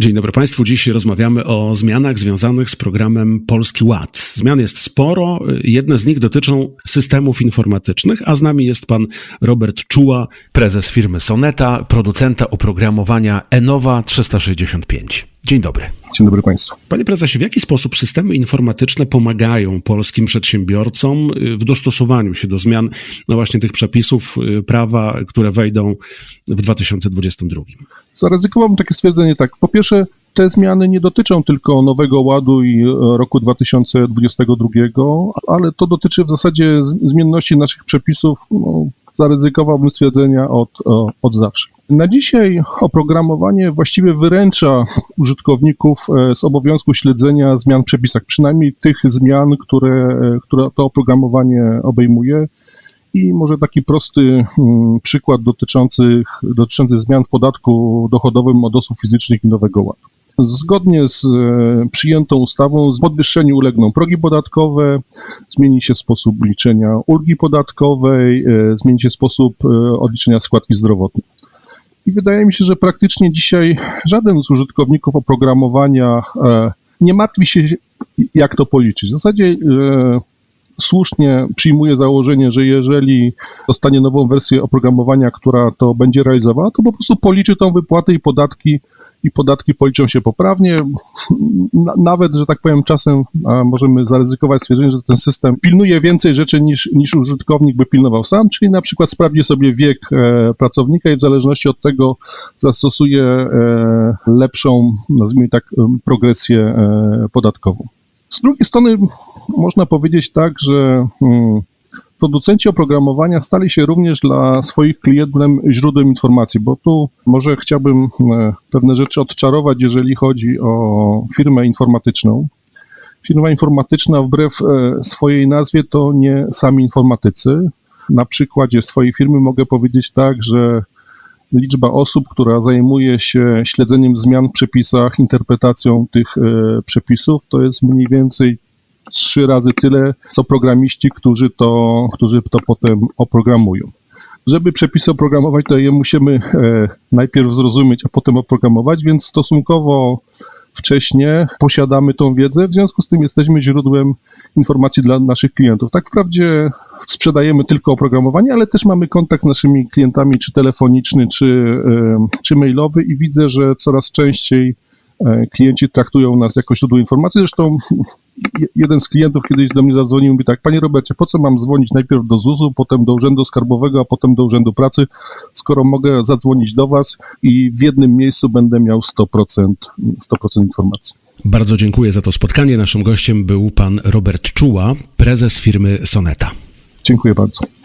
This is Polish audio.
Dzień dobry Państwu. Dziś rozmawiamy o zmianach związanych z programem Polski Ład. Zmian jest sporo. Jedne z nich dotyczą systemów informatycznych, a z nami jest pan Robert Czuła, prezes firmy Soneta, producenta oprogramowania Enowa 365. Dzień dobry. Dzień dobry Państwu. Panie prezesie, w jaki sposób systemy informatyczne pomagają polskim przedsiębiorcom w dostosowaniu się do zmian, no właśnie tych przepisów prawa, które wejdą w 2022? Zaryzykowałbym takie stwierdzenie tak. Po pierwsze, te zmiany nie dotyczą tylko Nowego Ładu i roku 2022, ale to dotyczy w zasadzie zmienności naszych przepisów, no, zaryzykowałbym stwierdzenia od, od zawsze. Na dzisiaj oprogramowanie właściwie wyręcza użytkowników z obowiązku śledzenia zmian w przepisach, przynajmniej tych zmian, które, które to oprogramowanie obejmuje. I może taki prosty przykład dotyczący, dotyczący zmian w podatku dochodowym od osób fizycznych i Nowego Ładu. Zgodnie z przyjętą ustawą podwyższeniu ulegną progi podatkowe, zmieni się sposób liczenia ulgi podatkowej, zmieni się sposób odliczenia składki zdrowotnej. I wydaje mi się, że praktycznie dzisiaj żaden z użytkowników oprogramowania nie martwi się, jak to policzyć. W zasadzie słusznie przyjmuje założenie, że jeżeli dostanie nową wersję oprogramowania, która to będzie realizowała, to po prostu policzy tą wypłatę i podatki i podatki policzą się poprawnie. Nawet, że tak powiem, czasem możemy zaryzykować stwierdzenie, że ten system pilnuje więcej rzeczy niż, niż użytkownik by pilnował sam, czyli na przykład sprawdzi sobie wiek pracownika i w zależności od tego zastosuje lepszą, nazwijmy tak, progresję podatkową. Z drugiej strony można powiedzieć tak, że producenci oprogramowania stali się również dla swoich klientów źródłem informacji, bo tu może chciałbym pewne rzeczy odczarować, jeżeli chodzi o firmę informatyczną. Firma informatyczna wbrew swojej nazwie to nie sami informatycy. Na przykładzie swojej firmy mogę powiedzieć tak, że liczba osób, która zajmuje się śledzeniem zmian w przepisach, interpretacją tych przepisów, to jest mniej więcej trzy razy tyle, co programiści, którzy to, którzy to potem oprogramują. Żeby przepisy oprogramować, to je musimy najpierw zrozumieć, a potem oprogramować, więc stosunkowo wcześnie posiadamy tą wiedzę, w związku z tym jesteśmy źródłem informacji dla naszych klientów. Tak wprawdzie sprzedajemy tylko oprogramowanie, ale też mamy kontakt z naszymi klientami, czy telefoniczny, czy, czy mailowy i widzę, że coraz częściej klienci traktują nas jako źródło informacji. Zresztą jeden z klientów kiedyś do mnie zadzwonił i mówi tak, panie Robercie, po co mam dzwonić najpierw do ZUS-u, potem do Urzędu Skarbowego, a potem do Urzędu Pracy, skoro mogę zadzwonić do was i w jednym miejscu będę miał 100%, 100% informacji. Bardzo dziękuję za to spotkanie. Naszym gościem był pan Robert Czuła, prezes firmy Soneta. Dziękuję bardzo.